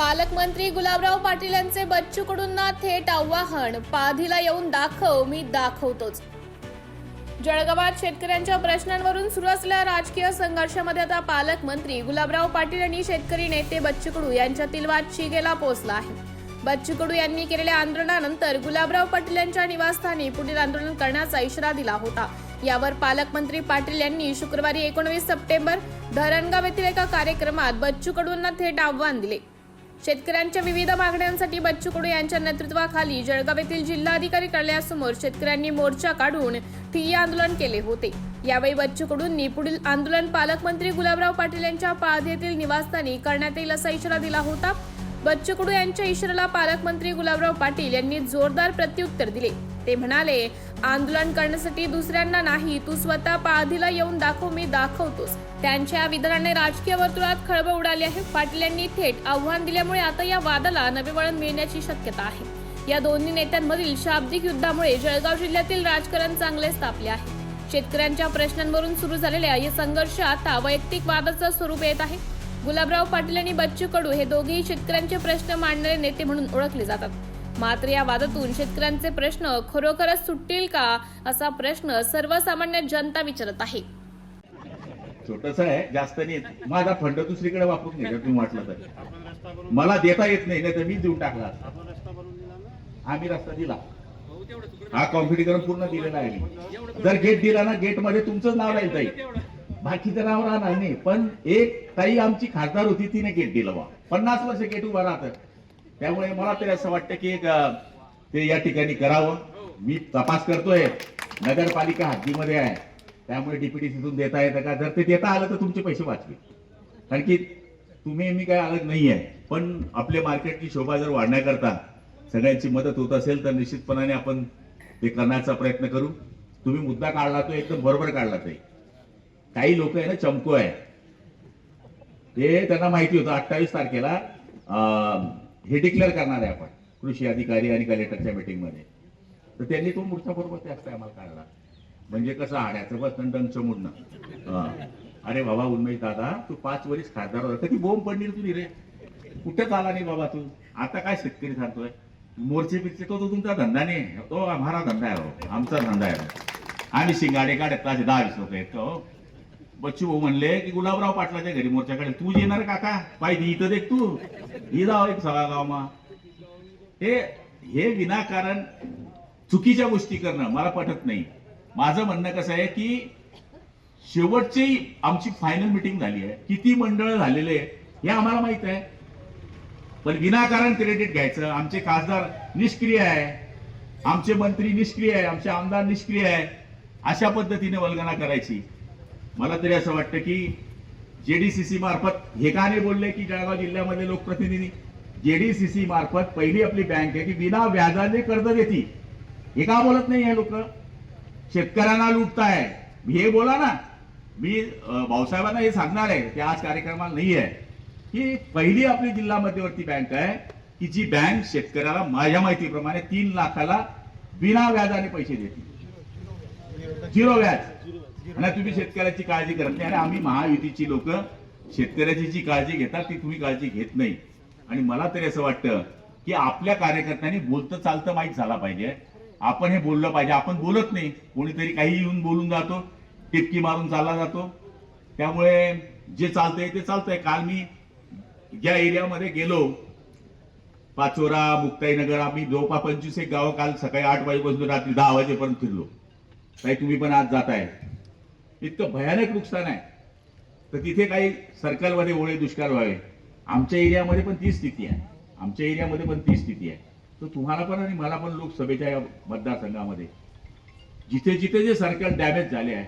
पालकमंत्री गुलाबराव पाटील यांचे बच्चू कडूंना थेट आव्हान. पाधीला येऊन दाखव मी दाखवतोच. जळगावात शेतकऱ्यांच्या प्रश्नांवरून सुरू असलेल्या राजकीय संघर्षामध्ये आता पालकमंत्री गुलाबराव पाटील आणि शेतकरी नेते बच्चू कडू यांच्यातील वाद शिगेला पोहोचला आहे. बच्चू कडू यांनी केलेल्या आंदोलनानंतर गुलाबराव पाटील यांच्या निवासस्थानी पुढील आंदोलन करण्याचा इशारा दिला होता. यावर पालकमंत्री पाटील यांनी शुक्रवारी एकोणवीस सप्टेंबर धरणगाव येथील एका कार्यक्रमात बच्चू कडूंना थेट आव्हान दिले. शेतकऱ्यांच्या विविध मागण्यांसाठी बच्चू कडू यांच्या नेतृत्वाखाली जळगाव येथील जिल्हाधिकारी कार्यालयासमोर शेतकऱ्यांनी मोर्चा काढून ठिय्या आंदोलन केले होते. यावेळी बच्चू कडूंनी पुढील आंदोलन पालकमंत्री गुलाबराव पाटील यांच्या पाळधी निवासस्थानी करण्यात येईल असा इशारा दिला होता. बच्चू कडू यांच्या इशाराला पालकमंत्री गुलाबराव पाटील यांनी जोरदार प्रत्युत्तर दिले. ते म्हणाले आंदोलन करण्यासाठी दुसऱ्यांना नाही तू स्वतः पाधीला येऊन दाखव मी दाखवतोस त्यांच्या विधानाने राजकीय वर्तुळात खळबळ उडाली आहे. पाटील यांनी थेट आव्हान दिल्यामुळे आता या वादाला नवे वळण मिळण्याची शक्यता आहे. या दोन्ही नेत्यांमधील शाब्दिक युद्धामुळे जळगाव जिल्ह्यातील राजकारण चांगलेच तापले आहे. शेतकऱ्यांच्या प्रश्नांवरून सुरू झालेल्या या संघर्ष आता वैयक्तिक वादाचं स्वरूप येत आहे. गुलाबराव पाटील आणि बच्चू कडू हे दोघेही शेतकऱ्यांचे प्रश्न मांडणारे नेते म्हणून ओळखले जातात. मात्र या वादातून शेतकऱ्यांचे प्रश्न खरोखरच सुटतील का असा प्रश्न सर्वसामान्य जनता विचारत आहे. छोटस आहे जास्त नाही माझा फंड दुसरीकडे वापरून घ्यायचा तुम्ही म्हटलं तर. मला देता येत नाही नाही तर मी देऊन टाकला. आम्ही रस्ता दिला. हा कॉम्पिटिकरण पूर्ण दिलेला आहे जर गेट दिला ना गेटमध्ये तुमचंच नाव राहील ताई. बाकीचं नाव राहणार नाही. पण एक ताई आमची खासदार होती तिने गेट दिलं बा पन्नास वर्ष गेट उभा राहतं त्यामुळे मला तरी असं वाटतं की एक, ते या ठिकाणी करावं. मी तपास करतोय. नगरपालिका हद्दीमध्ये आहे. त्यामुळे डीपीडीसीतून देता येतं का? जर ते देता आलं तर तुमचे पैसे वाचवे कारण की तुम्ही मी काय अलग नाही आहे. पण आपल्या मार्केटची शोभा जर वाढण्याकरता सगळ्यांची मदत होत असेल तर निश्चितपणाने आपण ते करण्याचा प्रयत्न करू. तुम्ही मुद्दा काढला तो एकदम बरोबर काढला ते काही लोक आहे ना चमको आहे. ते त्यांना माहिती होतं अठ्ठावीस तारखेला अं, हे डिक्लेअर करणार आहे आपण कृषी अधिकारी आणि कलेक्टरच्या मीटिंगमध्ये तर त्यांनी तो मूर्छा बरोबर त्याच आम्हाला काढला म्हणजे कसं हाड्याचं बस दंड मुडणं. अरे बाबा उन्मेश दादा तू पाच वरीस खासदार होता कधी बोंब पडली तुझी रे कुठेच आला नाही बाबा तू? आता काय शेतकरी सांगतोय? मोर्चे बिरचे तो तो तुमचा धंदा नाही. तो आम्हाला धंदा आहे हो. आमचा धंदा आहे. आम्ही शिंगाडे काढत ताजे दहा वीस लोक आहेत हो. बच्चू भाऊ म्हणले की गुलाबराव पाटलाच्या घरी मोर्चाकडे तू येणार काका पाहिजे इथं देख तू. ही जाव एक सगळा गावमा. हे हे विनाकारण चुकीच्या गोष्टी करणं मला पटत नाही. माझं म्हणणं कसं आहे की शेवटची आमची फायनल मिटिंग झाली आहे. किती मंडळ झालेले आहे हे आम्हाला माहीत आहे. पण विनाकारण क्रेडिट घ्यायचं. आमचे खासदार निष्क्रिय आहे. आमचे मंत्री निष्क्रिय आहे. आमचे आमदार निष्क्रिय आहे. अशा पद्धतीने वल्गना करायची. मला तरी असं वाटतं की जेडीसीसी मार्फत हे का नाही बोलले की जळगाव जिल्ह्यामध्ये लोकप्रतिनिधी? जेडीसीसी मार्फत पहिली आपली बँक आहे की बिना व्याजाने कर्ज देते. हे का बोलत नाही हे लोक? शेतकऱ्यांना लुटताय. हे बोला ना. मी भाऊसाहेबांना हे सांगणार आहे ते आज कार्यक्रमाला नाही आहे. की पहिली आपली जिल्हा मध्यवर्ती बँक आहे की जी बँक शेतकऱ्याला माझ्या माहितीप्रमाणे तीन लाखाला बिना व्याजाने पैसे देते. झिरो व्याज. आणि तुम्ही शेतकऱ्याची काळजी करत नाही. आणि आम्ही महायुतीची लोक शेतकऱ्याची जी काळजी घेतात ती तुम्ही काळजी घेत नाही. आणि मला तरी असं वाटतं की आपल्या कार्यकर्त्यांनी बोलतं चालतं माहीत झाला पाहिजे. आपण हे बोललं पाहिजे. आपण बोलत नाही. कोणीतरी काही येऊन बोलून जातो. टिपकी मारून चालला जातो. त्यामुळे जे चालतंय ते चालतंय. काल मी ज्या एरियामध्ये गेलो पाचोरा मुक्ताईनगर आम्ही जवळपास पंचवीस एक गावं काल सकाळी आठ वाजेपासून रात्री दहा वाजेपर्यंत फिरलो. काही तुम्ही पण आज जाताय. इतकं भयानक नुकसान आहे. तर तिथे काही सर्कलमध्ये ओळे दुष्काळ व्हावे. आमच्या एरियामध्ये पण ती स्थिती आहे. आमच्या एरियामध्ये पण ती स्थिती आहे. तर तुम्हाला पण आणि मला पण लोकसभेच्या या मतदारसंघामध्ये जिथे जिथे जे सर्कल डॅमेज झाले आहे